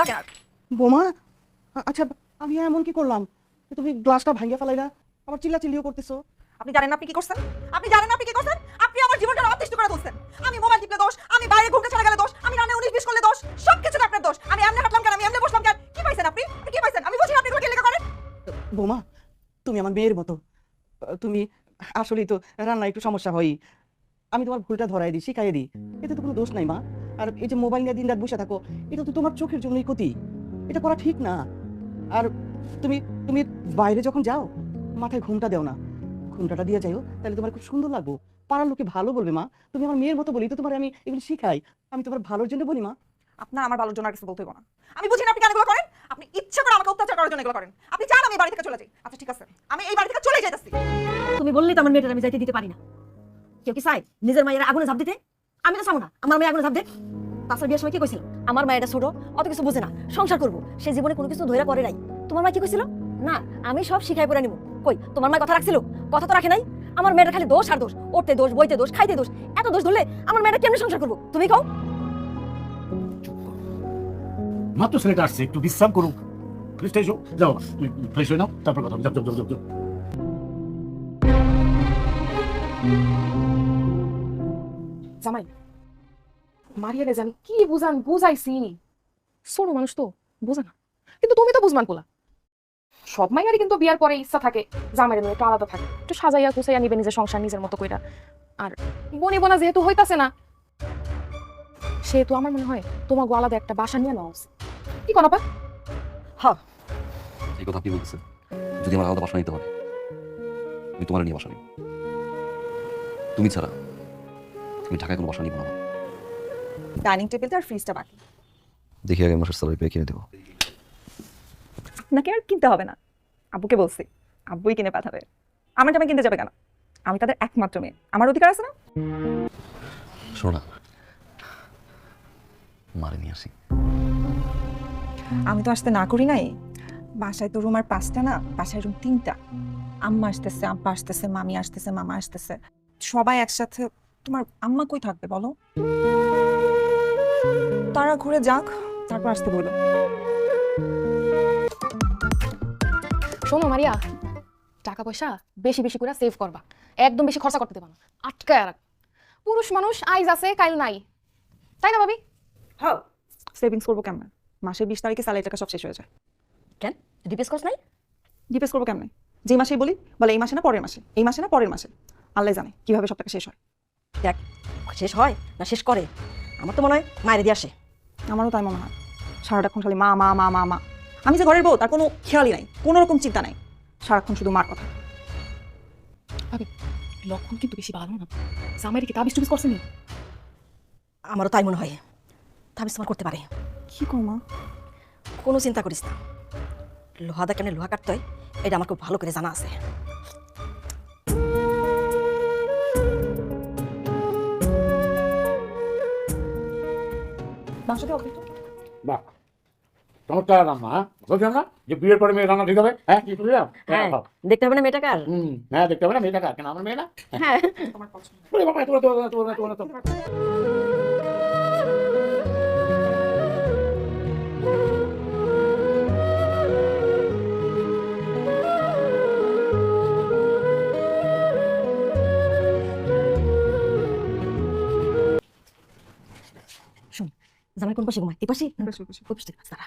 লাগে। না বোমা আচ্ছা আমি এমন কি করলাম? তুমি গ্লাসটা ভাঙিয়ে ফেলাইলা আবার চিল্লা চিল্লিও করতেছো। আপনি জানেন আপনি কি করছেন? আপনি জানেন আপনি কি করছেন? আপনি আমার জীবনটা অতিষ্ঠ করে তুলছেন। আমি মোবাইল টিপলে দোষ আমি বাইরে ঘুরতে চলে গেলে দোষ আমি রান্না উনিশ বিশ করলে দোষ সব কিছু আপনার দোষ। আমি এমনি হাঁটলাম কেন? আমি এমনি বসলাম কেন? কি পাইছেন আপনি? কি পাইছেন? আমি বুঝি আপনি লেখা করেন। বোমা তুমি আমার মেয়ের মতো। তুমি আসলেই তো রান্না একটু সমস্যা হয় আমি তোমার ভুলটা ধরাই দিই শিখাই দিই। এতে তো কোনো দোষ নাই মা। আর এই যে মোবাইল নিয়ে দিন রাত বসে থাকো এটা তো তোমার চোখের জন্যই ক্ষতি। এটা করা ঠিক না। আর তুমি তুমি বাইরে যখন যাও মাথায় ঘুমটা দেও না। ঘুমটাটা দিয়ে যাইও তাহলে তোমার খুব সুন্দর লাগবো। পাড়ার লোকে ভালো বলবে মা। তুমি আমার মেয়ের মতো বলি তো তোমার আমি এগুলো শিখাই। আমি তোমার ভালোর জন্য বলি মা। আপনার আমার ভালোর জন্য আর কিছু বলতে না। আমি বুঝি না আপনি কেন এগুলো করেন? আপনি ইচ্ছা করে আমাকে অত্যাচার করার জন্য এগুলো করেন। আপনি চান আমি বাড়ি থেকে চলে যাই। আচ্ছা ঠিক আছে। আমি এই বাড়ি থেকে চলে যাইতেছি। তুমি বললেই তো আমার মেয়েটা আমি যাইতে দিতে পারি না। কেউ কি চাই নিজের মায়ের আগুনে ঝাঁপ দিতে? আমি তো চাবো না। আমার মেয়ে আগুনে ঝাঁপ দে। তাছাড়া বিয়ের সময় কি কইছিল? আমার মায়েরা ছোট অত কিছু বোঝে না। সংসার করব। সে জীবনে কোনো কিছু ধৈরা করে নাই। তোমার মা কি কইছিল? না আমি সব শিখাই পড়ে নিব কই তোমার মা কথা রাখছিল? কথা তো রাখে নাই। আমার মেয়েটা খালি দোষ আর দোষ। উঠতে দোষ বইতে দোষ খাইতে দোষ। এত দোষ ধরলে আমার মেয়েটা কেমনে সংসার করব? তুমি কও। মাত্র ছেলেটা আসছে একটু বিশ্রাম করুক। যাও ফ্রেশ হয়ে নাও তারপর কথা যাও যাও যাও, যাও যাও। জামাই মারিয়ারে জানি কি বুঝান, বুঝাইছি। ছোট মানুষ তো, বোঝে না। কিন্তু তুমি তো বুঝমান পোলা সব মাইয়ারই কিন্তু বিয়ার পরে ইচ্ছা থাকে, জামাইয়ের মেয়ে একটু আলাদা থাকে। একটু সাজাইয়া কুচাইয়া নিবে নিজের সংসার নিজের মতো কইরা। আর বনি বোনা যেহেতু হইতাছে না, সেহেতু আমার মনে হয় তোমার আলাদা একটা বাসা নিয়ে নেওয়া উচিত। কি কনাপা এই কথা আপনি বলতেছেন, যদি আমার আলাদা বাসা নিতে হয় আমি তোমার নিয়ে বাসা নিব। তুমি ছাড়া আমি ঢাকায় কোনো বাসা নিব না ডাইনিং টেবিলটা আর ফ্রিজটা বাকি। দেখি আগে মাসের স্যালারি পেয়ে কিনে দেবো। আপনাকে আর কিনতে হবে না। আব্বুকে বলছি আব্বুই কিনে পাঠাবে। আমার জামাই কিনতে যাবে কেন? আমি তাদের একমাত্র মেয়ে। আমার অধিকার আছে না? শোনো মারে নিয়ে আসি। আমি তো আসতে না করি নাই। বাসায় তো রুম আর পাঁচটা না বাসায় রুম তিনটা। আম্মা আসতেছে আব্বা আসতেছে মামি আসতেছে মামা আসতেছে। সবাই একসাথে তোমার আম্মা কই থাকবে বলো? তারা ঘুরে যাক তারপর আসতে বলো। শোনো মারিয়া টাকা পয়সা বেশি বেশি করে সেভ করবা। একদম বেশি খরচা করতে দেবা না। আটকায় রাখ। পুরুষ মানুষ আইজ আছে কাইল নাই। তাই না ভাবি? হ্যাঁ সেভিংস করব কেমন? মাসের বিশ তারিখে স্যালারি টাকা সব শেষ হয়ে যায়। কেন? ডিপেস কোর্স নাই? ডিপেস করব কেমন? যে মাসেই বলি বলে এই মাসে না পরের মাসে এই মাসে না পরের মাসে। আল্লাহ জানে কীভাবে সব টাকা শেষ হয়। দেখ শেষ হয় না শেষ করে? আমার তো মনে হয় মায়ের দিয়ে আসে। আমারও তাই মনে হয়। সারাটাক্ষণ খালি মা মা মা মা মা। আমি যে ঘরের বউ তার কোনো খেয়ালই নাই কোনো রকম চিন্তা নাই। সারাক্ষণ শুধু মার কথা। ভাবি লক্ষণ কিন্তু বেশি ভালো না। জামাইয়ের কি তাবিজ টুবিজ করছেনি? আমারও তাই মনে হয়। তাবিজ তোমার করতে পারে। কি কো মা? কোনো চিন্তা করিস না। লোহাদা কেন লোহা কাটতে হয় এটা আমার খুব ভালো করে জানা আছে। মাংসটা অল্প একটু। বাহ চমৎকার রান্না হ্যাঁ? বলছিলাম না যে বিয়ের পরে মেয়ে রান্না ঠিক হবে? হ্যাঁ কি বললাম? হ্যাঁ দেখতে হবে না মেয়েটা কার? হুম হ্যাঁ দেখতে হবে না মেয়েটা কার? কেন আমার মেয়ে না? হ্যাঁ। তোমার পছন্দ। জামাই কোন পাশে ঘুমায় এই পাশে পাশে, এই পাশে। ওই পাশে দাঁড়া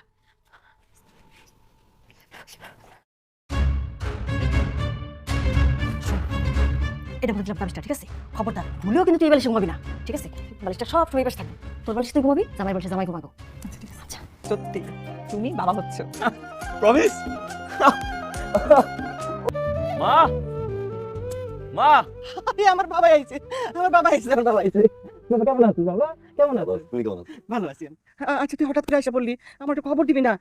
এটা বলে দিলাম বালিশটা ঠিক আছে খবরদার ভুলেও কিন্তু তুই এই বালিশে ঘুমাবি না ঠিক আছে বালিশটা সব সময় পাশে থাকবে তোর বালিশ তুই ঘুমাবি জামাই বালিশে জামাই ঘুমাবো আচ্ছা আচ্ছা সত্যি তুমি বাবা হচ্ছ প্রমিস মা মা! আরে আমার বাবা আইছে আমার বাবা আইছে আমার বাবা আইছে বাবা কেমন আছিস বাবা? কেমন আছিস? তুমি কেমন আছো? ভালো আছি। আচ্ছা তুই হঠাৎ করে এসে বললি আমার একটু খবর দিবি না?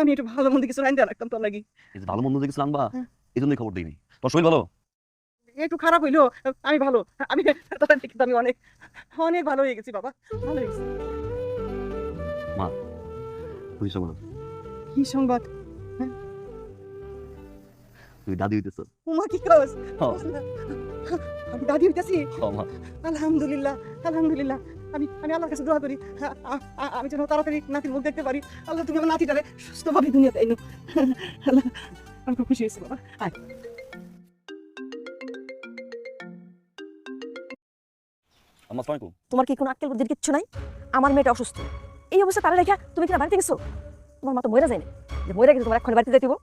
আমি একটু ভালো মন্দ কিছু রাইন্দা রাখতাম তোর লাগি। এই যে ভালো মন্দ দেখেছিল আনবা হ্যাঁ। এই জন্যই খবর দিইনি। তোর শরীর ভালো? একটু খারাপ হইল আমি ভালো। আমি তোর থেকে তো আমি অনেক অনেক ভালো হয়ে গেছি বাবা। ভালো হয়ে গেছি। তুই সব কি সংবাদ? তুই দাদি হইতেছ উমা কি কস। আমি দাদি হইতাছি আলহামদুলিল্লাহ আলহামদুলিল্লাহ আমি আমি আল্লাহর কাছে দোয়া করি আমি যেন তাড়াতাড়ি নাতির মুখ দেখতে পারি আল্লাহ তুমি আমার নাতিটারে সুস্থভাবে দুনিয়াতে এনো আল্লাহ আমি খুব খুশি হয়েছি বাবা আয় তোমার কি কোনো আক্কেল বুদ্ধির কিচ্ছু নাই আমার মেয়েটা অসুস্থ এই অবস্থা তারা রেখা তুমি কিনা বাড়িতে গেছো তোমার মা তো মরে যায় না যে মরে গেছে তোমার এক্ষুনি বাড়িতে যাইতে? শোনো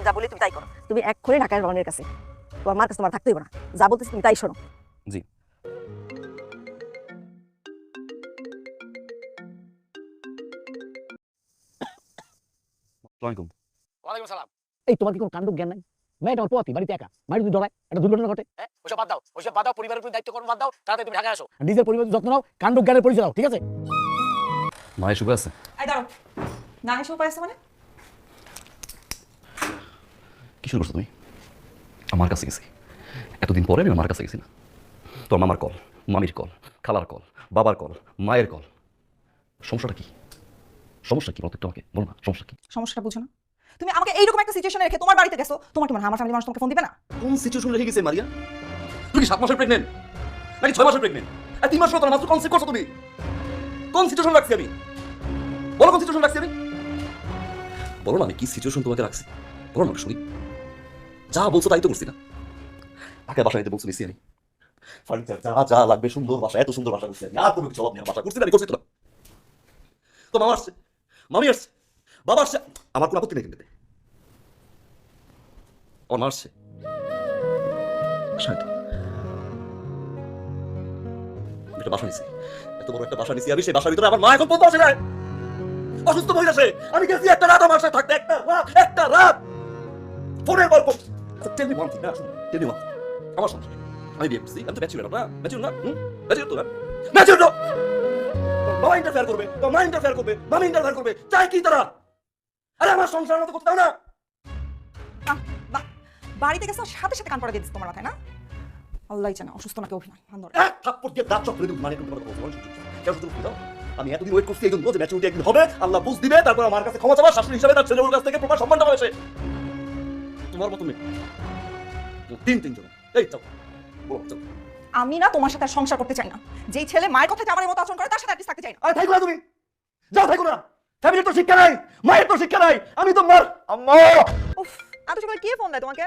আমি যা বলি তুমি তাই করো। তুমি এক্ষুনি ঢাকায় রনের কাছে। তোমার মার কাছে তোমার থাকতে হইব না। যা বলতেছি তুমি তাই শোনো। জি। ওয়ালাইকুম এই তোমার কি কোনো কাণ্ড জ্ঞান নাই? মেয়েটা বাড়িতে একা। মারি যদি ডরায় একটা দুর্ঘটনা ঘটে। হ্যাঁ বাদ দাও। বাদ দাও পরিবারের দায়িত্ব কর্ম বাদ দাও। তাড়াতাড়ি তুমি ঢাকায় আসো। নিজের পরিবারের যত্ন নাও কাণ্ড জ্ঞানের পরিচয় দাও ঠিক আছে? মায়ের সুখে আছে? এই না আছে মানে কি শুরু করছ তুমি? আমার কাছে গেছি। এতদিন পরে আমি আমার কাছে গেছি না। তোর মামার কল মামির কল খালার কল বাবার কল মায়ের কল। সমস্যাটা কি? সমস্যা কি বলতো আমাকে? বলো না সমস্যা কি? সমস্যাটা বুঝো না। তুমি আমাকে এইরকম একটা সিচুয়েশনে রেখে তোমার বাড়িতে গেছো তোমার কি মনে হয় আমার ফ্যামিলি মানুষ তোমাকে ফোন দিবে না? কোন সিচুয়েশন রেখে গেছে মারিয়া? তুই কি সাত মাসের প্রেগনেন্ট নাকি ছয় মাসের প্রেগনেন্ট আর তিন মাস তোর মাত্র কনসেপ্ট করছ তুমি? কোন সিচুয়েশন রাখছি আমি? বলো কোন সিচুয়েশন রাখছি আমি? বলো না আমি কি সিচুয়েশন তোমাকে রাখছি? বলো না শুনি। যা বলছো তাই তো করছি না। তাকে বাসা নিতে বলছো নিছি আমি? ফার্নিচার যা যা লাগবে সুন্দর বাসা এত সুন্দর বাসা করছি আমি আর কোনো কিছু অভাব নেই বাসা করছি না আমি করছি তো না তো মামা আসছে মামি আসছে বাবা আসছে আমার কোনো আপত্তি নেই কিন্তু আমার আসছে। একটা বাসা নিছি। এত বড় একটা বাসা নিছি আমি সেই বাসার ভিতরে আমার মা এখন পর্যন্ত আসে নাই। অসুস্থ মহিলা সে। আমি গেছি একটা রাত আমার সাথে থাকতে একটা রাত একটা রাত। ফোনের phone tell me one thing না শুনুন টেল মি ওয়ান আমার সমস্যা নেই। আমি বিয়ে করছি আমি তো ম্যাচিউর না ম্যাচিউর না হুম ম্যাচিউর তো না ম্যাচিউর তো বাবা ইন্টারফেয়ার করবে তো মা ইন্টারফেয়ার করবে মামি ইন্টারফেয়ার করবে। চাই কি তারা? আরে আমার সংসার মতো করতে দাও না। বাহ, বাহ। বাড়িতে গেছো সাথে সাথে কান পড়া দিয়ে দিচ্ছে তোমার মাথায় না? আল্লাহ জানে অসুস্থ নাকি অভিনয় ভান ধরে। এক থাপ্পড় দিয়ে দাঁত চক ফেলে দেবো মানে কোনো কথা বলছো কেন শুধু দাও? আমি এতদিন ওয়েট করছি এই জন্য যে ম্যাচুরিটি একদিন হবে আল্লাহ বুঝ দিবে তারপর আমার কাছে ক্ষমা চাওয়া শাশুড়ি হিসাবে তার ছেলের কাছ থেকে প্রপার সম্মানটা হয়েছে। তোমার মতো মেয়ে তিন তিনজন এই চাও বলো চাও আমি না তোমার সাথে সংসার করতে চাই না। যেই ছেলে মায়ের কথা আমার মতো আচরণ করে তার সাথে আর থাকতে চাই না। আরে থাকো না তুমি। যাও থাকো না। ফ্যামিলির তো শিক্ষা নাই। মায়ের তো শিক্ষা নাই। আমি তো মার আম্মা! উফ এত সকালে কে ফোন দেয় তোমাকে?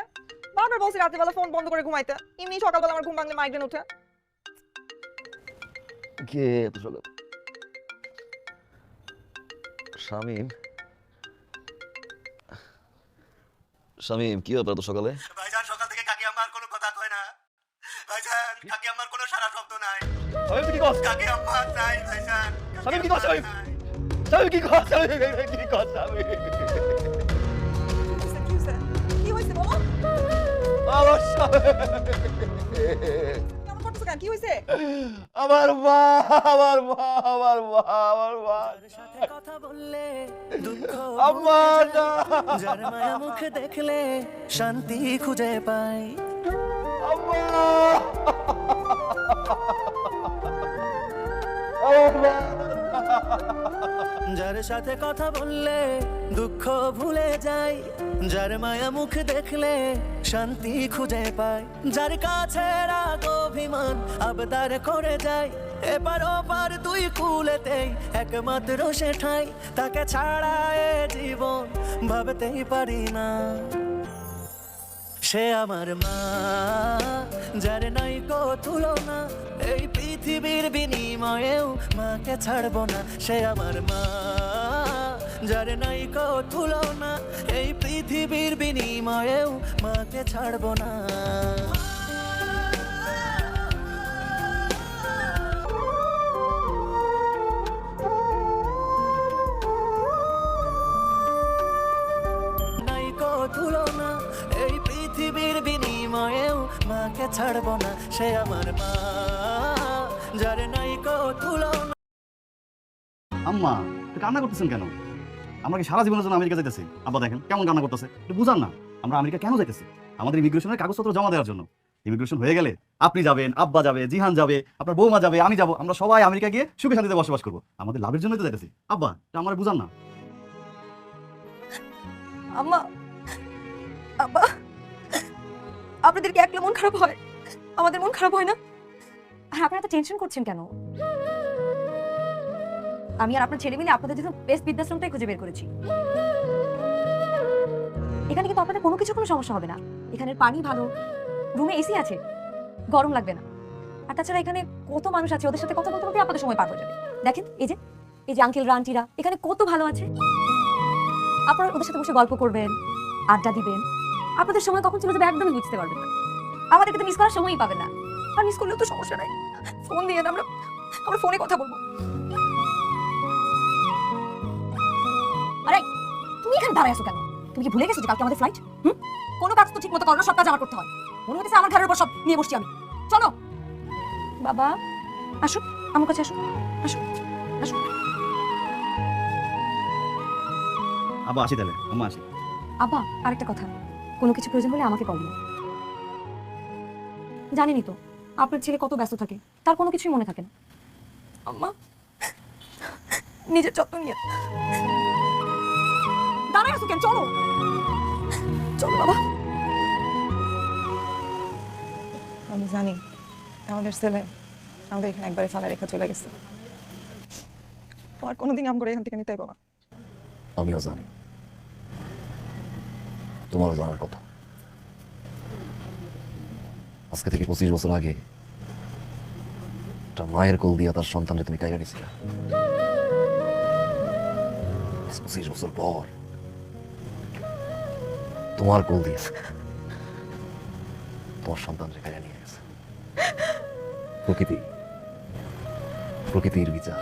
বারবার বলছি রাত্রিবেলা ফোন বন্ধ করে ঘুমাইতে। এমনি সকালবেলা আমার ঘুম ভাঙলে মাইগ্রেন কে শামিম শামিম কি ব্যাপার তো সকালে? ভাইজান সকাল থেকে কাকি আমার কোনো কথা কয় না। ভাইজান কাকি আমার কোনো সারা শব্দ নাই। শামিম কি কস? কাকি আম্মা নাই ভাইজান শামিম কি কস? শামিম শামিম কি কস? শামিম কি কস? শামিম কি হয়েছে? বাবা? বাবা শামিম কেন কি হইছে? আমার মা আমার মা আমার মা আমার মা। সাথে কথা বললে দুঃখ আম্মা না যার মায়া মুখ দেখলে শান্তি খুঁজে পাই আম্মা। আমার মা। যার সাথে কথা বললে দুঃখ ভুলে যাই যার মায়া মুখ দেখলে শান্তি খুঁজে পাই যার কাছে রাগ, অভিমান আবদার করে যাই এবার ওপার তুই কুলেতেই একমাত্র সে ঠাই তাকে ছাড়া এ জীবন ভাবতেই পারি না। সে আমার মা, যার নাই কো তুলনা এই পৃথিবীর বিনিময়েও মাকে ছাড়বো না। সে আমার মা, যার নাই কো তুলনা এই পৃথিবীর বিনিময়েও মাকে ছাড়বো না। ছাড়বো না সে আমার মা যার নাই কো আম্মা কান্না করতেছেন কেন? আমরা কি সারা জীবনের জন্য আমেরিকা যাইতেছি? আব্বা দেখেন কেমন কান্না করতেছে? একটু বুঝান না আমরা আমেরিকা কেন যাইতেছি? আমাদের ইমিগ্রেশনের কাগজপত্র জমা দেওয়ার জন্য। ইমিগ্রেশন হয়ে গেলে আপনি যাবেন আব্বা যাবে জিহান যাবে আপনার বৌমা যাবে আমি যাব আমরা সবাই আমেরিকা গিয়ে সুখে শান্তিতে বসবাস করব। আমাদের লাভের জন্যই তো যাইতেছি। আব্বা এটা আমার বুঝান না। আম্মা আব্বা আপনাদের কি একলা মন খারাপ হয়? আমাদের মন খারাপ হয় না? আর আপনারা এত টেনশন করছেন কেন? আমি আর আপনার ছেলে মিলে আপনাদের জন্য বেস্ট বৃদ্ধাশ্রমটাই খুঁজে বের করেছি। এখানে কিন্তু আপনাদের কোনো কিছু কোনো সমস্যা হবে না। এখানের পানি ভালো, রুমে এসি আছে, গরম লাগবে না। আর তাছাড়া এখানে কত মানুষ আছে, ওদের সাথে কথা বলতে বলতে আপনাদের সময় পার হয়ে যাবে। দেখেন, এই যে এই যে আঙ্কেল আন্টিরা এখানে কত ভালো আছে। আপনারা ওদের সাথে বসে গল্প করবেন, আড্ডা দিবেন। আপনাদের সময় কখন চলে যাবে একদমই বুঝতে পারবেন না। আমাদেরকে তো মিস করার সময়ই পাবে না। আর মিস করলেও তো সমস্যা নাই। ফোন দিয়ে আমরা আমরা ফোনে কথা বলব। আরে তুমি এখানে দাঁড়ায় আছো কেন? তুমি কি ভুলে গেছো যে কালকে আমাদের ফ্লাইট হুম? কোনো কাজ তো ঠিক মতো করো না সব কাজ আমার করতে হয়। মনে হচ্ছে আমার ঘরের উপর সব নিয়ে বসছি আমি। চলো। বাবা আসো আমার কাছে আসো। আসো আসো। আব্বা আসি তাহলে। আম্মা আসি। আব্বা আরেকটা কথা। কোনো কিছু প্রয়োজন হলে আমাকে কল দিও। জানেনই তো আপনার ছেলে কত ব্যস্ত থাকে তার কোনো কিছুই মনে থাকে না। আম্মা নিজের যত্ন নিয়ে। দাঁড়ায় আছো কেন চলো। চলো বাবা। আমি জানি আমাদের ছেলে আমাদের এখানে একবারে ফালা রেখা চলে গেছে। তোমার কোনোদিন আম করে এখান থেকে নিতে বাবা আমিও জানি। তোমারও জানার কথা। আজকে থেকে পঁচিশ বছর আগে একটা মায়ের কোল দিয়ে তার সন্তানকে তুমি কাইরা আজ পঁচিশ বছর পর তোমার কোল দিয়ে তোমার সন্তানকে কাইরা নিয়ে গেছে। প্রকৃতি, প্রকৃতির বিচার।